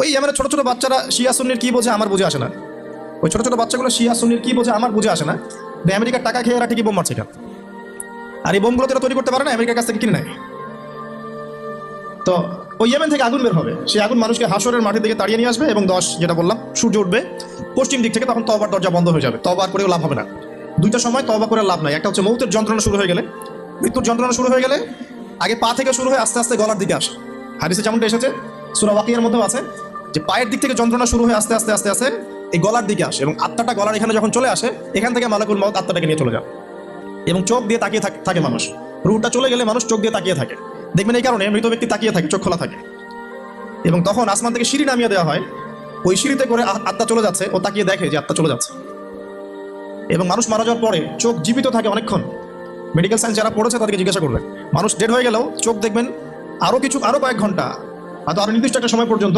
ওই আমার ছোট ছোট বাচ্চারা শিয়া সুন্নির কি বোঝে আমার বুঝে আসে না। ওই ছোট ছোট বাচ্চাগুলো শিয়া সুন্নির কি বোঝে আমার বুঝে আসে না। আমেরিকার টাকা খেয়ে এরা ঠিকই বোম মারছে এখানে আর এই বোমগুলো তো এরা তৈরি করতে পারে না, আমেরিকার কাছ থেকে কিনে নেয়। তো ওই ইয়েমেন থেকে আগুন বের হবে। সেই আগুন মানুষকে হাসরের মাঠের দিকে তাড়িয়ে নিয়ে আসবে এবং দশ, যেটা বললাম, সূর্য উঠবে পশ্চিম দিক থেকে, তখন তবার দরজা বন্ধ হয়ে যাবে। তবার করেও লাভ হবে না। দুইটা সময় তবা করে লাভ নাই। একটা হচ্ছে মৌতের যন্ত্রণা শুরু হয়ে গেলে। মৃত্যুর যন্ত্রণা শুরু হয়ে গেলে আগে পা থেকে শুরু হয়ে আস্তে আস্তে গলার দিকে আসে। হাদিসে যেমনটা এসেছে, সুরা ওয়াকিয়ার মধ্যেও আছে। যে পায়ের দিক থেকে যন্ত্রণা শুরু হয়ে আস্তে আস্তে আস্তে আস্তে এই গলার দিকে আসে এবং আত্মাটা গলার এখানে যখন চলে আসে, এখান থেকে মালাকুল মত আত্মাটাকে নিয়ে চলে যায়। এবং চোখ দিয়ে তাকিয়ে থাকে মানুষ। রুটা চলে গেলে মানুষ চোখ দিয়ে তাকিয়ে থাকে। দেখবেন এই কারণে মৃত ব্যক্তি তাকিয়ে থাকে, চোখ খোলা থাকে। এবং তখন আসমান থেকে সিঁড়ি নামিয়ে দেওয়া হয়। ওই সিঁড়িতে করে আত্মা চলে যাচ্ছে, ও তাকিয়ে দেখে যে আত্মা চলে যাচ্ছে। এবং মানুষ মারা যাওয়ার পরে চোখ জীবিত থাকে অনেকক্ষণ। মেডিকেল সায়েন্স যারা পড়েছে তাদেরকে জিজ্ঞাসা করবেন মানুষ ডেড হয়ে গেলেও চোখ দেখবেন আরও কিছু আরও কয়েক ঘণ্টা, হয়তো আরও নির্দিষ্ট একটা সময় পর্যন্ত